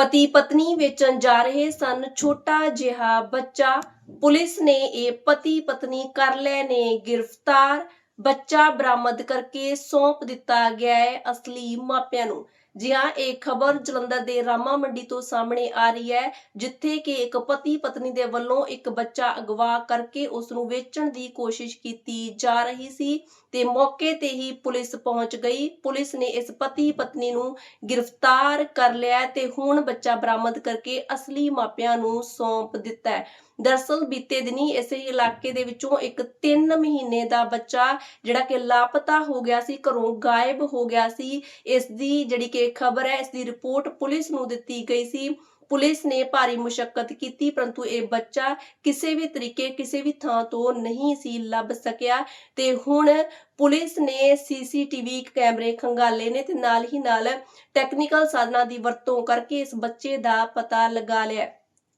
ਪਤੀ ਪਤਨੀ ਵੇਚਣ ਜਾ ਰਹੇ ਸਨ। ਛੋਟਾ ਜਿਹਾ ਬੱਚਾ, ਪੁਲਿਸ ਨੇ ਇਹ ਪਤੀ ਪਤਨੀ ਕਰ ਲੈ ਨੇ ਗ੍ਰਿਫਤਾਰ। ਬੱਚਾ ਬਰਾਮਦ ਕਰਕੇ ਸੌਂਪ ਦਿੱਤਾ ਗਿਆ ਹੈ ਅਸਲੀ ਮਾਪਿਆਂ ਨੂੰ। ਜੀ ਹਾਂ, ਇਹ ਖਬਰ ਜਲੰਧਰ ਦੇ ਰਾਮਾ ਮੰਡੀ ਤੋਂ ਸਾਹਮਣੇ ਆ ਰਹੀ ਹੈ, ਜਿੱਥੇ ਕਿ ਇੱਕ ਪਤੀ ਪਤਨੀ ਦੇ ਵੱਲੋਂ ਇੱਕ ਬੱਚਾ ਅਗਵਾ ਕਰਕੇ ਉਸ ਨੂੰ ਵੇਚਣ ਦੀ ਕੋਸ਼ਿਸ਼ ਕੀਤੀ ਜਾ ਰਹੀ ਸੀ ਤੇ ਮੌਕੇ ਤੇ ਹੀ ਪੁਲਿਸ ਪਹੁੰਚ ਗਈ। ਪੁਲਿਸ ਨੇ ਇਸ ਪਤੀ ਪਤਨੀ ਨੂੰ ਗ੍ਰਿਫਤਾਰ ਕਰ ਲਿਆ ਤੇ ਹੁਣ ਬੱਚਾ ਬਰਾਮਦ ਕਰਕੇ ਅਸਲੀ ਮਾਪਿਆਂ ਨੂੰ ਸੌਂਪ ਦਿੱਤਾ ਹੈ। ਦਰਸਲ ਬੀਤੇ ਦਿਨੀ ਇਸੇ ਇਲਾਕੇ ਦੇ ਵਿੱਚੋਂ ਇੱਕ 3 ਮਹੀਨੇ ਦਾ ਬੱਚਾ ਜਿਹੜਾ ਕਿ ਲਾਪਤਾ ਹੋ ਗਿਆ ਸੀ, ਘਰੋਂ ਗਾਇਬ ਹੋ ਗਿਆ ਸੀ, ਇਸ ਦੀ ਜਿਹੜੀ ਕਿ ਖਬਰ ਹੈ, ਇਸ ਦੀ ਰਿਪੋਰਟ ਪੁਲਿਸ ਨੂੰ ਦਿੱਤੀ ਗਈ ਸੀ। ਪੁਲਿਸ ਨੇ ਭਾਰੀ ਮੁਸ਼ਕਲ ਕੀਤੀ, ਪਰੰਤੂ ਇਹ ਬੱਚਾ ਕਿਸੇ ਵੀ ਤਰੀਕੇ, ਕਿਸੇ ਵੀ ਥਾਂ ਤੋਂ ਨਹੀਂ ਸੀ ਲੱਭ ਸਕਿਆ। ਤੇ ਹੁਣ ਪੁਲਿਸ ਨੇ ਸੀਸੀਟੀਵੀ ਕੈਮਰੇ ਖੰਗਾਲੇ ਨੇ ਤੇ ਨਾਲ ਹੀ ਨਾਲ ਟੈਕਨੀਕਲ ਸਾਧਨਾਂ ਦੀ ਵਰਤੋਂ ਕਰਕੇ ਇਸ ਬੱਚੇ ਦਾ ਪਤਾ ਲਗਾ ਲਿਆ।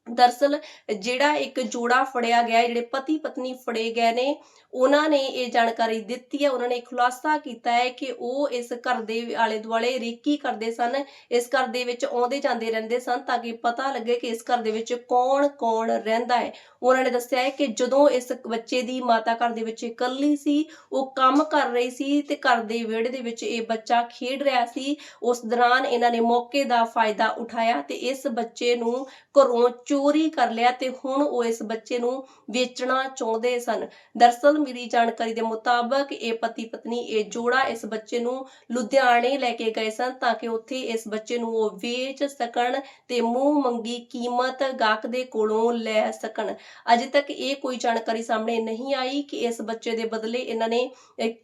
ਦਰਸਲ ਜਿਹੜਾ ਇੱਕ ਜੋੜਾ ਫੜਿਆ ਗਿਆ ਜਿਹੜੇ ਪਤੀ ਪਤਨੀ ਫੜੇ ਗਏ ਨੇ, ਉਹਨਾਂ ਨੇ ਇਹ ਜਾਣਕਾਰੀ ਦਿੱਤੀ ਹੈ, ਉਹਨਾਂ ਨੇ ਖੁਲਾਸਾ ਕੀਤਾ ਹੈ ਕਿ ਉਹ ਇਸ ਘਰ ਦੇ ਆਲੇ ਦੁਆਲੇ ਰੇਕੀ ਕਰਦੇ ਸਨ, ਇਸ ਘਰ ਦੇ ਵਿੱਚ ਆਉਂਦੇ ਜਾਂਦੇ ਰਹਿੰਦੇ ਸਨ ਤਾਂ ਕਿ ਪਤਾ ਲੱਗੇ ਕਿ ਇਸ ਘਰ ਦੇ ਵਿੱਚ ਕੌਣ ਕੌਣ ਰਹਿੰਦਾ ਹੈ। ਉਹਨਾਂ ਨੇ ਦੱਸਿਆ ਹੈ ਕਿ ਜਦੋਂ ਇਸ ਬੱਚੇ ਦੀ ਮਾਤਾ ਘਰ ਦੇ ਵਿੱਚ ਇਕੱਲੀ ਸੀ, ਉਹ ਕੰਮ ਕਰ ਰਹੀ ਸੀ ਤੇ ਘਰ ਦੇ ਵਿਹੜੇ ਦੇ ਵਿੱਚ ਇਹ ਬੱਚਾ ਖੇਡ ਰਿਹਾ ਸੀ। ਉਸ ਦੌਰਾਨ ਇਹਨਾਂ ਨੇ ਮੌਕੇ ਦਾ ਫਾਇਦਾ ਉਠਾਇਆ ਤੇ ਇਸ ਬੱਚੇ ਨੂੰ ਘਰੋਂ ਚੋਰੀ ਕਰ ਲਿਆ ਤੇ ਹੁਣ ਉਹ ਇਸ ਬੱਚੇ ਨੂੰ ਵੇਚਣਾ ਚਾਹੁੰਦੇ ਸਨ। ਦਰਸਲ ਮੇਰੀ ਜਾਣਕਾਰੀ ਦੇ ਮੁਤਾਬਕ ਇਹ ਪਤੀ ਪਤਨੀ ਇਹ ਜੋੜਾ ਇਸ ਬੱਚੇ ਨੂੰ ਲੁਧਿਆਣੇ ਲੈ ਕੇ ਗਏ ਸਨ ਤਾਂ ਕਿ ਉੱਥੇ ਇਸ ਬੱਚੇ ਨੂੰ ਉਹ ਵੇਚ ਸਕਣ ਤੇ ਮੂੰਹ ਮੰਗੀ ਕੀਮਤ ਗਾਹਕ ਦੇ ਕੋਲੋਂ ਲੈ ਸਕਣ। ਅਜੇ ਤੱਕ ਇਹ ਕੋਈ ਜਾਣਕਾਰੀ ਸਾਹਮਣੇ ਨਹੀਂ ਆਈ ਕਿ ਇਸ ਬੱਚੇ ਦੇ ਬਦਲੇ ਇਹਨਾਂ ਨੇ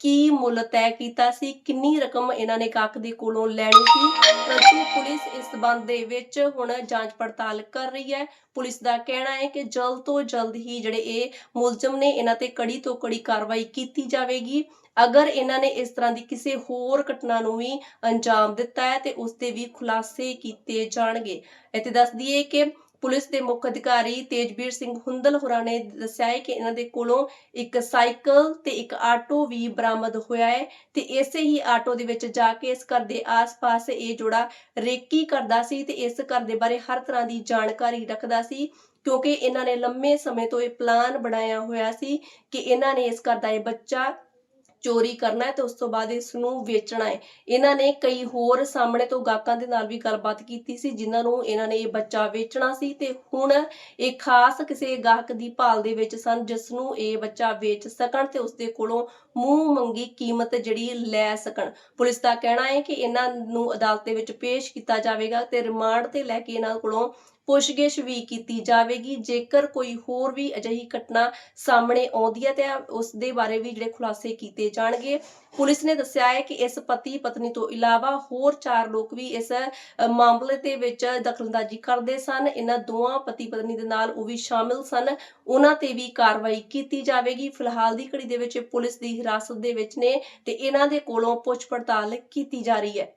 ਕੀ ਮੁੱਲ ਤੈਅ ਕੀਤਾ ਸੀ, ਕਿੰਨੀ ਰਕਮ ਇਹਨਾਂ ਨੇ ਗਾਹਕ ਦੇ ਕੋਲੋਂ ਲੈਣੀ ਸੀ। ਪਰੰਤੂ ਪੁਲਿਸ ਇਸ ਸਬੰਧ ਦੇ ਵਿੱਚ ਹੁਣ ਜਾਂਚ ਪੜਤਾਲ ਕਰ ਰਹੀ ਹੈ। ਪੁਲਿਸ ਦਾ ਕਹਿਣਾ ਹੈ ਕਿ ਜਲਦ ਤੋਂ ਜਲਦ ਹੀ ਜਿਹੜੇ ਇਹ ਮੁਲਜ਼ਮ ਨੇ ਇਹਨਾਂ ਤੇ ਕੜੀ ਤੋਂ ਕੜੀ ਕਾਰਵਾਈ ਕੀਤੀ ਜਾਵੇਗੀ। ਅਗਰ ਇਹਨਾਂ ਨੇ ਇਸ ਤਰ੍ਹਾਂ ਦੀ ਕਿਸੇ ਹੋਰ ਘਟਨਾ ਨੂੰ ਵੀ ਅੰਜਾਮ ਦਿੱਤਾ ਹੈ ਤੇ ਉਸ ਦੇ ਵੀ ਖੁਲਾਸੇ ਕੀਤੇ ਜਾਣਗੇ। ਇੱਥੇ ਦੱਸ ਦਈਏ ਕਿ ਪੁਲਿਸ ਦੇ ਮੁੱਖ ਅਧਿਕਾਰੀ ਤੇਜਵੀਰ ਸਿੰਘ ਹੁੰਦਲ ਹੋਰਾਂ ਨੇ ਦੱਸਿਆ ਹੈ ਕਿ ਇਹਨਾਂ ਦੇ ਕੋਲੋਂ ਇੱਕ ਸਾਈਕਲ ਤੇ ਇੱਕ ਆਟੋ ਵੀ ਬਰਾਮਦ ਹੋਇਆ ਹੈ ਤੇ ਇਸੇ ਹੀ ਆਟੋ ਦੇ ਵਿੱਚ ਜਾ ਕੇ ਇਸ ਘਰ ਦੇ ਆਸ-ਪਾਸ ਇਹ ਜੋੜਾ ਰੇਕੀ ਕਰਦਾ ਸੀ ਤੇ ਇਸ ਘਰ ਦੇ ਬਾਰੇ ਹਰ ਤਰ੍ਹਾਂ ਦੀ ਜਾਣਕਾਰੀ ਰੱਖਦਾ ਸੀ ਕਿਉਂਕਿ ਇਹਨਾਂ ਨੇ ਲੰਮੇ ਸਮੇਂ ਤੋਂ ਇਹ ਪਲਾਨ ਬਣਾਇਆ ਹੋਇਆ ਸੀ ਕਿ ਇਹਨਾਂ ਨੇ ਇਸ ਘਰ ਦਾ ਇਹ ਬੱਚਾ ਚੋਰੀ ਕਰਨਾ ਹੈ ਤੇ ਉਸ ਤੋਂ ਬਾਅਦ ਇਸ ਨੂੰ ਵੇਚਣਾ ਹੈ। ਇਹਨਾਂ ਨੇ ਕਈ ਹੋਰ ਸਾਹਮਣੇ ਤੋਂ ਗਾਹਕਾਂ ਦੇ ਨਾਲ ਵੀ ਗੱਲਬਾਤ ਕੀਤੀ ਸੀ, ਜਿਨ੍ਹਾਂ ਨੂੰ ਇਹਨਾਂ ਨੇ ਇਹ ਬੱਚਾ ਵੇਚਣਾ ਸੀ ਤੇ ਹੁਣ ਇਹ ਖਾਸ ਕਿਸੇ ਗਾਹਕ ਦੀ ਭਾਲ ਦੇ ਵਿੱਚ ਸਨ ਜਿਸ ਨੂੰ ਇਹ ਬੱਚਾ ਵੇਚ ਸਕਣ ਤੇ ਉਸ ਦੇ ਕੋਲੋਂ ਮੂੰਹ ਮੰਗੀ ਕੀਮਤ ਜਿਹੜੀ ਲੈ ਸਕਣ। ਪੁਲਿਸ ਦਾ ਕਹਿਣਾ ਹੈ ਕਿ ਇਹਨਾਂ ਨੂੰ ਅਦਾਲਤ ਦੇ ਵਿੱਚ ਪੇਸ਼ ਕੀਤਾ ਜਾਵੇਗਾ ਤੇ ਰਿਮਾਂਡ ਤੇ ਲੈ ਕੇ ਇਹਨਾਂ ਕੋਲੋਂ ਪੁੱਛਗਿੱਛ ਵੀ ਕੀਤੀ ਜਾਵੇਗੀ। ਜੇਕਰ ਕੋਈ ਹੋਰ ਵੀ ਅਜਿਹੀ ਘਟਨਾ ਸਾਹਮਣੇ ਆਉਂਦੀ ਹੈ, ਤੇ ਉਸ ਦੇ ਬਾਰੇ ਵੀ ਜਿਹੜੇ ਖੁਲਾਸੇ ਕੀਤੇ ਜਾਣਗੇ। ਪੁਲਿਸ ਨੇ ਦੱਸਿਆ ਹੈ ਕਿ ਇਸ ਪਤੀ ਪਤਨੀ ਤੋਂ ਇਲਾਵਾ ਹੋਰ ਚਾਰ ਲੋਕ ਵੀ ਇਸ ਮਾਮਲੇ ਦੇ ਵਿੱਚ ਦਖਲਅੰਦਾਜ਼ੀ ਕਰਦੇ ਸਨ। ਇਹਨਾਂ ਦੋਵਾਂ ਪਤੀ ਪਤਨੀ ਦੇ ਨਾਲ ਉਹ ਵੀ ਸ਼ਾਮਿਲ ਸਨ। ਉਹਨਾਂ ਤੇ ਵੀ ਕਾਰਵਾਈ ਕੀਤੀ ਜਾਵੇਗੀ। ਫਿਲਹਾਲ ਦੀ ਘੜੀ ਦੇ ਵਿੱਚ ਪੁਲਿਸ ਦੀ ਹਿਰਾਸਤ ਦੇ ਵਿੱਚ ਨੇ, ਤੇ ਇਹਨਾਂ ਦੇ ਕੋਲੋਂ ਪੁੱਛ ਪੜਤਾਲ ਕੀਤੀ ਜਾ ਰਹੀ ਹੈ।